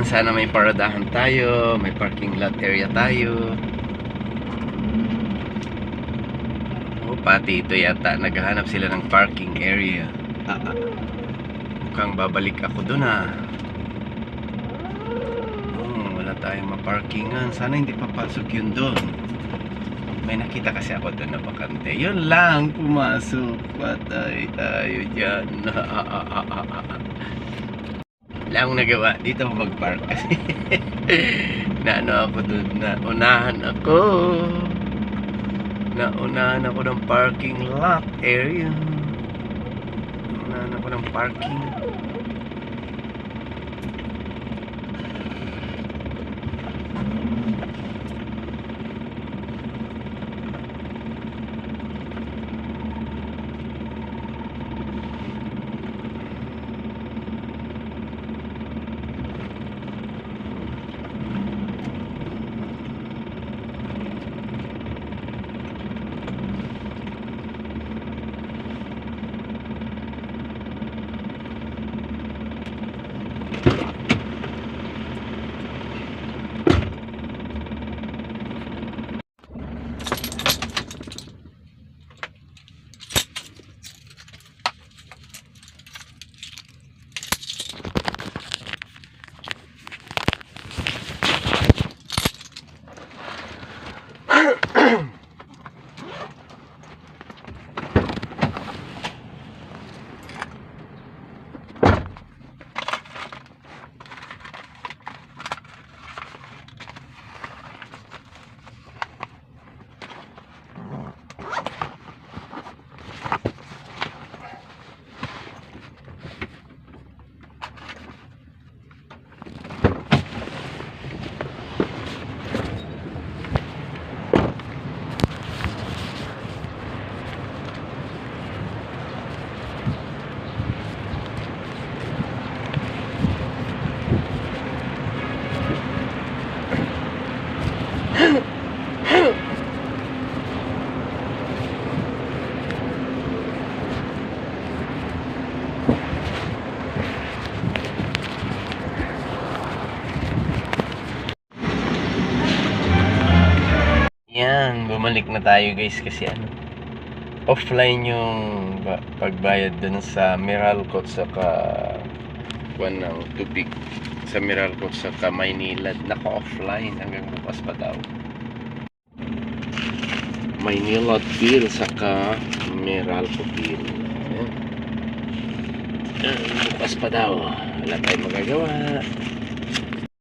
Ayan, sana may paradahan tayo, may parking lot area tayo. Oh, pati ito yata, naghahanap sila ng parking area. Ah, ah. Mukhang babalik ako dun ah. Oh, wala tayong maparkingan. Sana hindi papasok yun doon. May nakita kasi ako doon na bakante. Yun lang, pumasok. Patay tayo dyan. Wala akong nagawa. Dito mag-park kasi naano ako doon na unahan ako. Naunahan ako ng parking lot area. Unahan ako ng parking. Yan, bumalik na tayo guys kasi ano, offline yung ba- pagbayad dun sa Meralco sa ka kuan ng tubig sa Meralco sa ka Maynilad naka-offline hanggang bukas pa daw. Maynila bill sa ka Meralco bill. Bukas pa daw. Wala tayong magagawa.